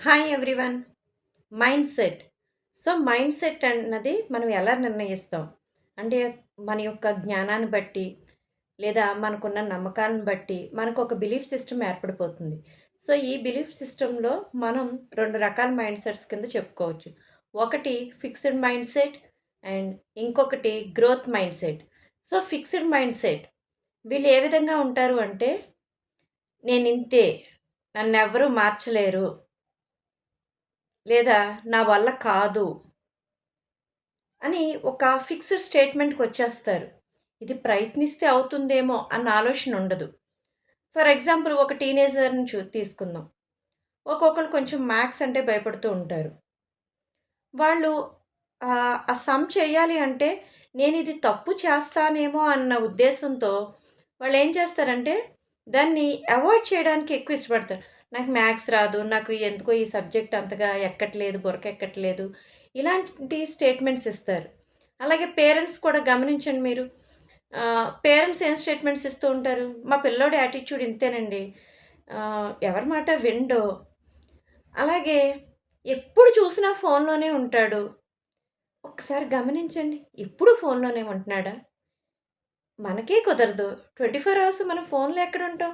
Hi everyone mindset so mindset అన్నది మనం ఎలా నిర్ణయిస్తాం? అంటే మన యొక్క జ్ఞానాన్ని బట్టి లేదా మనకున్న నమ్మకాలను బట్టి మనకు ఒక బిలీఫ్ సిస్టమ్ ఏర్పడిపోతుంది. సో ఈ బిలీఫ్ సిస్టంలో మనం రెండు రకాల మైండ్ సెట్స్ కింద చెప్పుకోవచ్చు. ఒకటి ఫిక్స్డ్ మైండ్ సెట్ అండ్ ఇంకొకటి growth mindset so fixed mindset వీళ్ళు ఏ విధంగా ఉంటారు అంటే నేను ఇంతే నన్ను ఎవరూ మార్చలేరు లేదా నా వల్ల కాదు అని ఒక ఫిక్స్డ్ స్టేట్మెంట్కి వచ్చేస్తారు. ఇది ప్రయత్నిస్తే అవుతుందేమో అన్న ఆలోచన ఉండదు. ఫర్ ఎగ్జాంపుల్ ఒక టీనేజర్ని చూ తీసుకుందాం. ఒక్కొక్కరు కొంచెం మ్యాథ్స్ అంటే భయపడుతూ ఉంటారు. వాళ్ళు ఆ సమ్ చేయాలి అంటే నేను ఇది తప్పు చేస్తానేమో అన్న ఉద్దేశంతో వాళ్ళు ఏం చేస్తారంటే దాన్ని అవాయిడ్ చేయడానికి ఎక్కువ ఇష్టపడతారు. నాకు మ్యాథ్స్ రాదు నాకు ఎందుకో ఈ సబ్జెక్ట్ అంతగా ఎక్కట్లేదు బొరక ఎక్కట్లేదు ఇలాంటి స్టేట్మెంట్స్ ఇస్తారు. అలాగే పేరెంట్స్ కూడా గమనించండి మీరు. పేరెంట్స్ ఏం స్టేట్మెంట్స్ ఇస్తూ ఉంటారు? మా పిల్లోడి యాటిట్యూడ్ ఇంతేనండి. ఎవరి మాట విండో? అలాగే ఎప్పుడు చూసినా ఫోన్లోనే ఉంటాడు. ఒకసారి గమనించండి ఎప్పుడు ఫోన్లోనే ఉంటున్నాడా? మనకే కుదరదు. ట్వంటీ ఫోర్ అవర్స్ మనం ఫోన్లో ఎక్కడ ఉంటాం?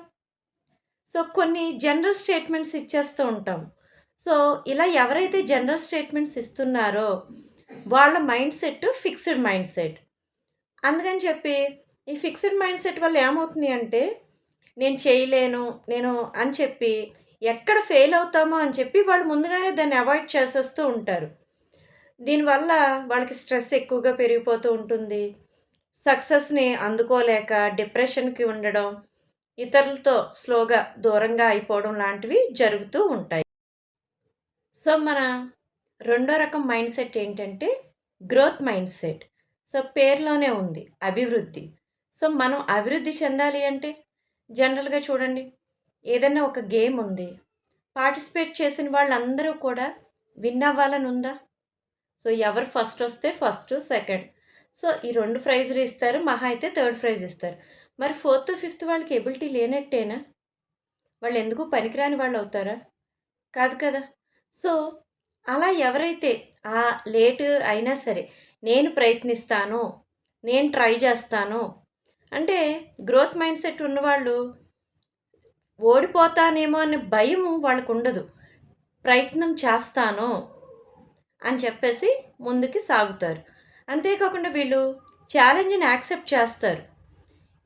సో కొన్ని జనరల్ స్టేట్మెంట్స్ ఇచ్చేస్తూ ఉంటాం. సో ఇలా ఎవరైతే జనరల్ స్టేట్మెంట్స్ ఇస్తున్నారో వాళ్ళ mindset fixed mindset అందుకని చెప్పి ఈ ఫిక్స్డ్ మైండ్ సెట్ వల్ల ఏమవుతుంది అంటే నేను చేయలేను నేను అని చెప్పి ఎక్కడ ఫెయిల్ అవుతామో అని చెప్పి వాళ్ళు ముందుగానే దాన్ని అవాయిడ్ చేసేస్తూ ఉంటారు. దీనివల్ల వాళ్ళకి స్ట్రెస్ ఎక్కువగా పెరిగిపోతూ ఉంటుంది. సక్సెస్ని అందుకోలేక డిప్రెషన్కి ఉండడం ఇతరులతో స్లోగా దూరంగా అయిపోవడం లాంటివి జరుగుతూ ఉంటాయి. సో మన రెండో రకం మైండ్ సెట్ ఏంటంటే గ్రోత్ మైండ్ సెట్. సో పేరులోనే ఉంది అభివృద్ధి. సో మనం అభివృద్ధి చెందాలి అంటే జనరల్గా చూడండి ఏదైనా ఒక గేమ్ ఉంది పార్టిసిపేట్ చేసిన వాళ్ళందరూ కూడా విన్ అవ్వాలని ఉందా? సో ఎవరు ఫస్ట్ వస్తే ఫస్ట్ సెకండ్. సో ఈ రెండు ప్రైజులు ఇస్తారు మహా అయితే థర్డ్ ప్రైజ్ ఇస్తారు. మరి ఫోర్త్ ఫిఫ్త్ వాళ్ళకి ఎబిలిటీ లేనట్టేనా? వాళ్ళు ఎందుకు పనికిరాని వాళ్ళు అవుతారా? కాదు కదా. సో అలా ఎవరైతే ఆ లేట్ అయినా సరే నేను ప్రయత్నిస్తాను నేను ట్రై చేస్తాను అంటే గ్రోత్ మైండ్ సెట్ ఉన్నవాళ్ళు ఓడిపోతానేమో అనే భయం వాళ్ళకు ఉండదు ప్రయత్నం చేస్తాను అని చెప్పేసి ముందుకి సాగుతారు. అంతేకాకుండా వీళ్ళు ఛాలెంజ్ని యాక్సెప్ట్ చేస్తారు.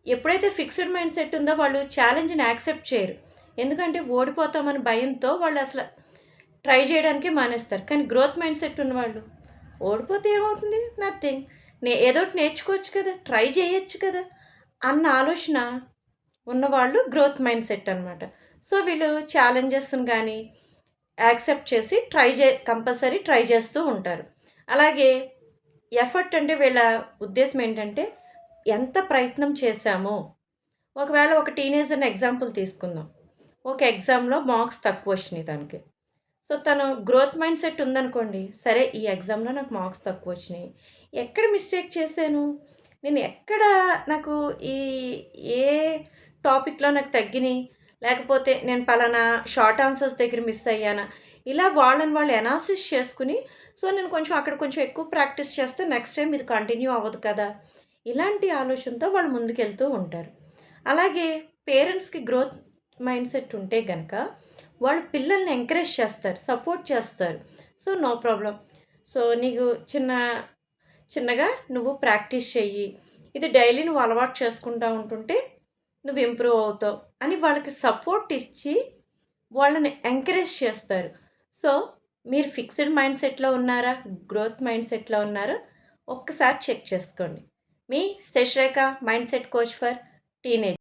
ఎప్పుడైతే ఫిక్స్డ్ మైండ్ సెట్ ఉందో వాళ్ళు ఛాలెంజ్ని యాక్సెప్ట్ చేయరు. ఎందుకంటే ఓడిపోతామని భయంతో వాళ్ళు అసలు ట్రై చేయడానికి మానేస్తారు. కానీ గ్రోత్ మైండ్ సెట్ ఉన్నవాళ్ళు ఓడిపోతే ఏమవుతుంది? నథింగ్. నే ఏదో నేర్చుకోవచ్చు కదా ట్రై చేయొచ్చు కదా అన్న ఆలోచన ఉన్నవాళ్ళు గ్రోత్ మైండ్ సెట్ అనమాట సో వీళ్ళు ఛాలెంజెస్ని కానీ యాక్సెప్ట్ చేసి ట్రై చే కంపల్సరీ ట్రై చేస్తూ ఉంటారు. అలాగే ఎఫర్ట్ అంటే వీళ్ళ ఉద్దేశం ఏంటంటే ఎంత ప్రయత్నం చేశామో. ఒకవేళ ఒక టీనేజర్ని ఎగ్జాంపుల్ తీసుకుందాం. ఒక ఎగ్జామ్లో మార్క్స్ తక్కువ వచ్చినాయి తనకి. సో తను గ్రోత్ మైండ్ సెట్ ఉందనుకోండి సరే ఈ ఎగ్జామ్లో నాకు మార్క్స్ తక్కువ వచ్చినాయి. ఎక్కడ మిస్టేక్ చేశాను? నేను ఎక్కడ నాకు ఈ ఏ టాపిక్లో నాకు తగ్గినాయి? లేకపోతే నేను పలానా షార్ట్ ఆన్సర్స్ దగ్గర మిస్ అయ్యానా? ఇలా వాళ్ళని వాళ్ళు ఎనాలిసిస్ చేసుకుని సో నేను కొంచెం అక్కడ కొంచెం ఎక్కువ ప్రాక్టీస్ చేస్తే నెక్స్ట్ టైం ఇది కంటిన్యూ అవ్వదు కదా. ఇలాంటి ఆలోచనతో వాళ్ళు ముందుకెళ్తూ ఉంటారు. అలాగే పేరెంట్స్కి గ్రోత్ మైండ్ సెట్ ఉంటే కనుక వాళ్ళు పిల్లల్ని ఎంకరేజ్ చేస్తారు సపోర్ట్ చేస్తారు. So no problem. సో నీకు చిన్న చిన్నగా నువ్వు ప్రాక్టీస్ చెయ్యి. ఇది డైలీ నువ్వు అలవాటు చేసుకుంటూ ఉంటుంటే నువ్వు ఇంప్రూవ్ అవుతావు అని వాళ్ళకి సపోర్ట్ ఇచ్చి వాళ్ళని ఎంకరేజ్ చేస్తారు. సో మీరు ఫిక్స్డ్ మైండ్ సెట్లో ఉన్నారా? గ్రోత్ మైండ్ సెట్లో ఉన్నారా? ఒక్కసారి చెక్ చేసుకోండి. మీ Sasirekha mindset coach for teenage